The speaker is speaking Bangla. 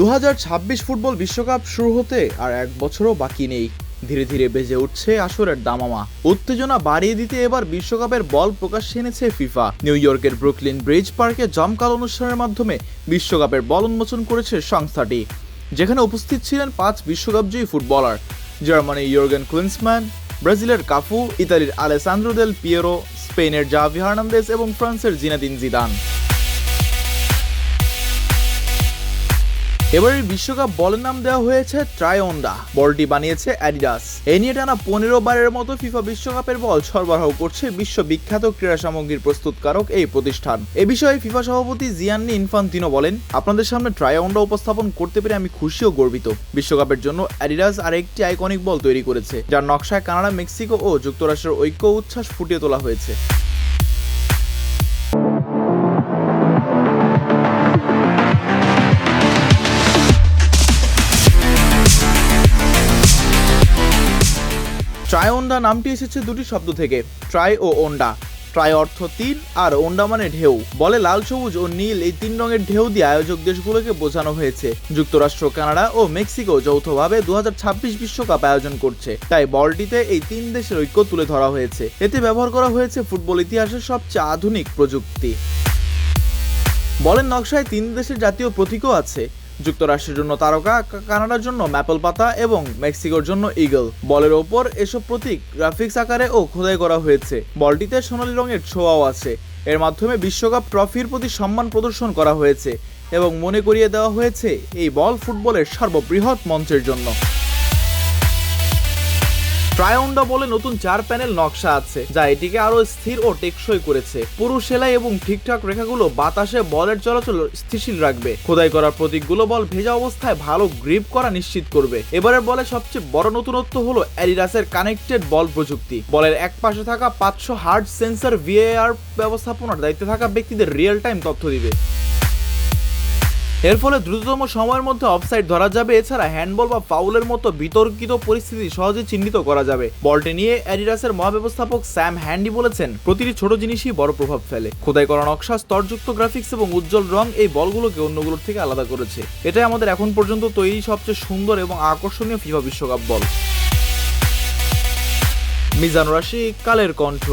দু হাজার ছাব্বিশ ফুটবল বিশ্বকাপ শুরু হতে আর এক বছরও বাকি নেই। ধীরে ধীরে বেজে উঠছে আসরের দামামা। উত্তেজনা বাড়িয়ে দিতে এবার বিশ্বকাপের বল প্রকাশ্যে এনেছে ফিফা। নিউ ইয়র্কের ব্রুকলিন ব্রিজ পার্কে জমকাল অনুষ্ঠানের মাধ্যমে বিশ্বকাপের বল উন্মোচন করেছে সংস্থাটি। যেখানে উপস্থিত ছিলেন পাঁচ বিশ্বকাপজয়ী ফুটবলার। জার্মানি ইয়র্গেন ক্লিন্সম্যান ব্রাজিলের কাফু, ইতালির আলেসান্দ্রো দেল পিয়েরো, স্পেনের জাভি হার্নান্দেস এবং ফ্রান্সের জিনাদিন জিদান। এবারের বিশ্বকাপ বলের নাম দেওয়া হয়েছে ট্রায়ন্ডা বলটি বানিয়েছে অ্যাডিডাস। এ নিয়ে টানা পনেরো বারের মতো ফিফা বিশ্বকাপের বল সরবরাহ করছে বিশ্ববিখ্যাত ক্রীড়া সামগ্রীর প্রস্তুতকারক এই প্রতিষ্ঠান। এ বিষয়ে ফিফা সভাপতি জিয়ান্নি ইনফান্তিনো বলেন, আপনাদের সামনে ট্রায়ন্ডা উপস্থাপন করতে পেরে আমি খুশি ও গর্বিত। বিশ্বকাপের জন্য অ্যাডিডাস আর একটি আইকনিক বল তৈরি করেছে, যার নকশায় কানাডা, মেক্সিকো ও যুক্তরাষ্ট্রের ঐক্য উচ্ছ্বাস ফুটিয়ে তোলা হয়েছে। ট্রায়োন্ডা নামটি এসেছে দুটি শব্দ থেকে ট্রাই ও ওন্ডা। ট্রাই অর্থ তিন আর ওন্ডা মানে ঢেউ। বলে লাল, সবুজ ও নীল এই তিন রঙের ঢেউ দিয়ে আয়োজক দেশগুলোকে বোঝানো হয়েছে। যুক্তরাষ্ট্র, কানাডা ও মেক্সিকো যৌথভাবে দু বিশ্বকাপ আয়োজন করছে। তাই বলটিতে এই তিন দেশের ঐক্য তুলে ধরা হয়েছে। এতে ব্যবহার করা হয়েছে ফুটবল ইতিহাসের সবচেয়ে আধুনিক প্রযুক্তি। বলের নকশায় তিন দেশের জাতীয় প্রতীকও আছে। যুক্তরাষ্ট্রের জন্য তারকা কানাডার জন্য ম্যাপল পাতা এবং মেক্সিকোর জন্য ইগল। বলের ওপর এসব প্রতীক গ্রাফিক্স আকারে ও খোদাই করা হয়েছে। বলটিতে সোনালী রঙের ছোঁয়াও আছে। এর মাধ্যমে বিশ্বকাপ ট্রফির প্রতি সম্মান প্রদর্শন করা হয়েছে এবং মনে করিয়ে দেওয়া হয়েছে এই বল ফুটবলের সর্ববৃহৎ মঞ্চের জন্য। ট্রায়ন্ডা বলে নতুন চার প্যানেল নকশা আছে, যা এটিকে আরও স্থির ও টেকসই করেছে। পুরু সেলাই এবং ঠিকঠাক রেখাগুলো বাতাসে বলের চলাচল স্থিতিশীল রাখবে। খোদাই করা প্রতীকগুলো বল ভেজা অবস্থায় ভালো গ্রিপ করা নিশ্চিত করবে। এবারের বলে সবচেয়ে বড় নতুনত্ব হলো অ্যাডিডাসের কানেক্টেড বল প্রযুক্তি। বলের এক পাশে থাকা পাঁচশো হার্ট সেন্সর ভিএআর ব্যবস্থাপনার দায়িত্বে থাকা ব্যক্তিদের রিয়েল টাইম তথ্য দিবে। এর ফলে দ্রুততম সময়ের মধ্যে অফসাইড ধরা যাবে। এছাড়া হ্যান্ডবল বা ফাউলের মতো বিতর্কিত পরিস্থিতি সহজে চিহ্নিত করা যাবে। বলটি নিয়ে অ্যাডিডাসের মহাব্যবস্থাপক স্যাম হ্যান্ডি বলেছেন, প্রতিটি ছোট জিনিসই বড় প্রভাব ফেলে। খোদাই করা নকশা, স্তরযুক্ত গ্রাফিক্স এবং উজ্জ্বল রং এই বলগুলোকে অন্যগুলোর থেকে আলাদা করেছে। এটাই আমাদের এখন পর্যন্ত তৈরি সবচেয়ে সুন্দর এবং আকর্ষণীয় ফিফা বিশ্বকাপ বল। মিজান রাশি, কালের কণ্ঠ।